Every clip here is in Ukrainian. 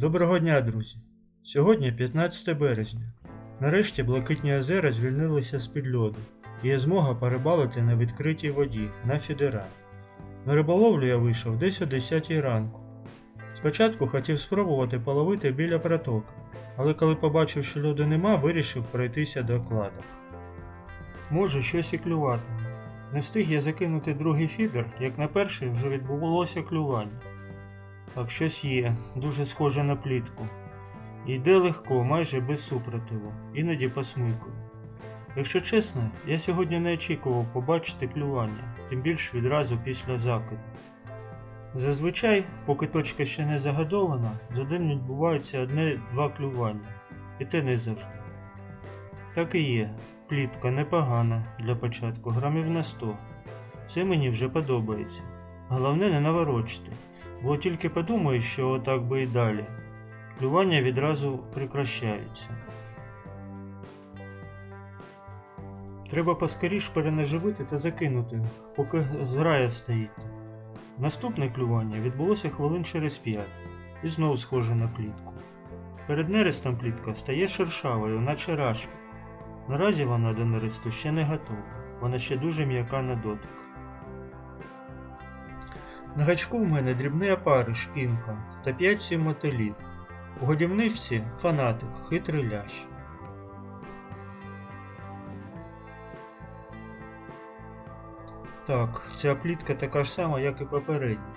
Доброго дня, друзі! Сьогодні 15 березня. Нарешті блакитні озера звільнилися з-під льоду, і є змога перебалити на відкритій воді на фідера. На риболовлю я вийшов десь о 10 ранку. Спочатку хотів спробувати половити біля протоки, але коли побачив, що льоду нема, вирішив пройтися до кладок. Може, щось і клюватиме. Не встиг я закинути другий фідер, як на перший вже відбулося клювання. Так, щось є, дуже схоже на плітку. Йде легко, майже без супротиву, іноді посмикую. Якщо чесно, я сьогодні не очікував побачити клювання, тим більш відразу після закиду. Зазвичай, поки точка ще не загадована, за день відбувається одне-два клювання, і те не завжди. Так і є, плітка непогана для початку, грамів на 100. Це мені вже подобається. Головне не наворочити. Бо тільки подумаю, що отак би і далі. Клювання відразу прикращаються. Треба поскоріш перенаживити та закинути, поки зграя стоїть. Наступне клювання відбулося хвилин через п'ять і знов схоже на плітку. Перед нерестом плітка стає шершавою, наче рашпі. Наразі вона до нересту ще не готова, вона ще дуже м'яка на дотик. На гачку в мене дрібний опариш шпінка та 5-7 мотилів. У годівничці фанатик, хитрий лящ. Так, ця плітка така ж сама, як і попередня.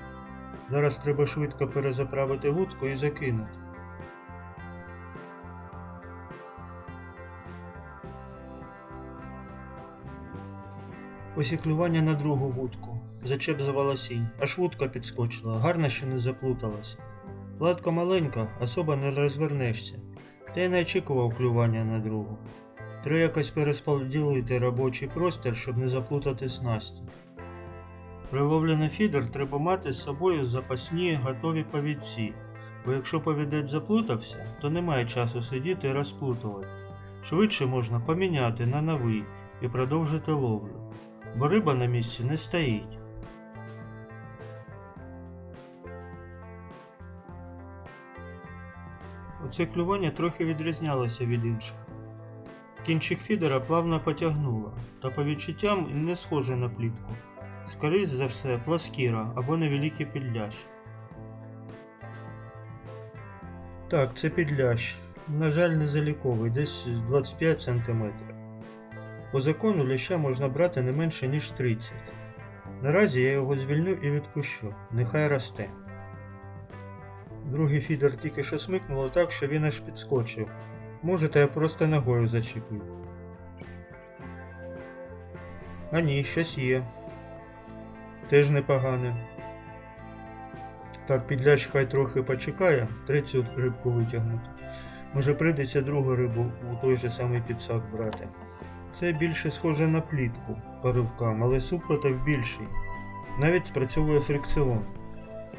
Зараз треба швидко перезаправити вудку і закинути. Ось на другу вудку. Зачеп за волосінь, аж вудка підскочила, гарно, що не заплуталася. Латка маленька, особо не розвернешся, та й не очікував клювання на другу. Треба якось пересподілити робочий простір, щоб не заплутати снасті. При ловлі на фідер треба мати з собою запасні готові повідці, бо якщо повідець заплутався, то немає часу сидіти і розплутувати. Швидше можна поміняти на новий і продовжити ловлю, бо риба на місці не стоїть. Оце клювання трохи відрізнялося від інших. Кінчик фідера плавно потягнуло, та по відчуттям не схоже на плітку. Скоріше за все, пласкіра або невеликий підлящ. Так, це підлящ. На жаль, не заліковий, десь 25 см. По закону ляща можна брати не менше, ніж 30. Наразі я його звільню і відпущу. Нехай росте. Другий фідер тільки що смикнуло так, що він аж підскочив. Може, та я просто ногою зачепив. А ні, щось є. Теж непогане. Так, підлящ хай трохи почекає, третю рибку витягнути. Може прийдеться другу рибу у той же самий підсак брати. Це більше схоже на плітку по ривкам, але супротив більший. Навіть спрацьовує фрикціон.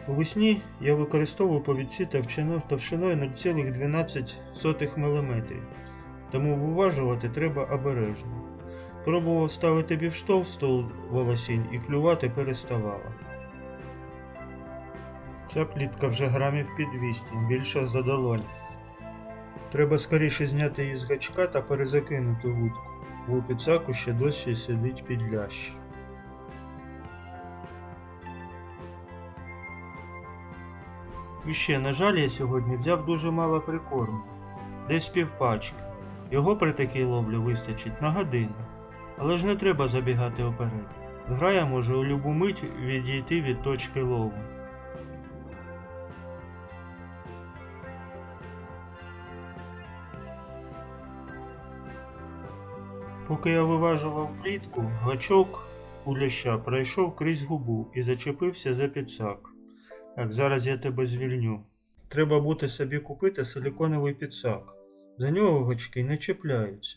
Увесні я використовую повідці товщиною товщиною 0,12 мм, тому виважувати треба обережно. Пробував ставити бівштов в стол волосінь і клювати переставала. Ця плітка вже грамів під 200, більше за долонь. Треба скоріше зняти її з гачка та перезакинути вудку, бо у ще досі сидить підлящ. І ще, на жаль, я сьогодні взяв дуже мало прикорму, десь півпачки. Його при такій ловлі вистачить на годину. Але ж не треба забігати оперед. Зграя може у любу мить відійти від точки лову. Поки я виважував плітку, гачок у ляща пройшов крізь губу і зачепився за підсак. Так, зараз я тебе звільню. Треба буде собі купити силіконовий підсак. За нього гачки не чіпляються.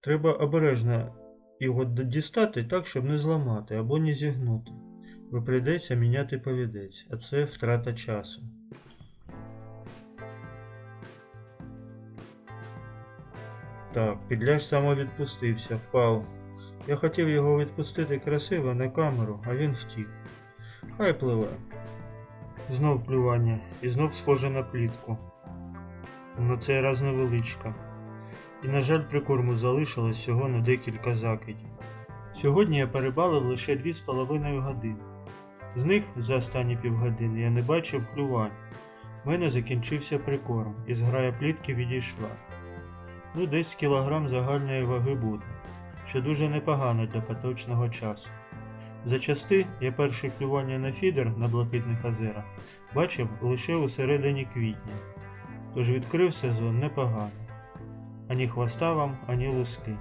Треба обережно його дістати так, щоб не зламати або не зігнути. Бо прийдеться міняти повідець, а це втрата часу. Так, підляж самовідпустився, впав. Я хотів його відпустити красиво на камеру, а він втік. Хай пливе. Знов клювання, і знов схоже на плітку. На цей раз невеличка. І, на жаль, прикорму залишилось всього на декілька закидів. Сьогодні я перебалив лише 2,5 години. З них за останні півгодини я не бачив клювань. У мене закінчився прикорм, і зграя плітки відійшла. Ну, десь кілограм загальної ваги буде, що дуже непогано для поточного часу. За части я перше клювання на фідер на блакитних озерах бачив лише у середині квітня, тож відкрив сезон непогано. Ані хвоста вам, ані луски.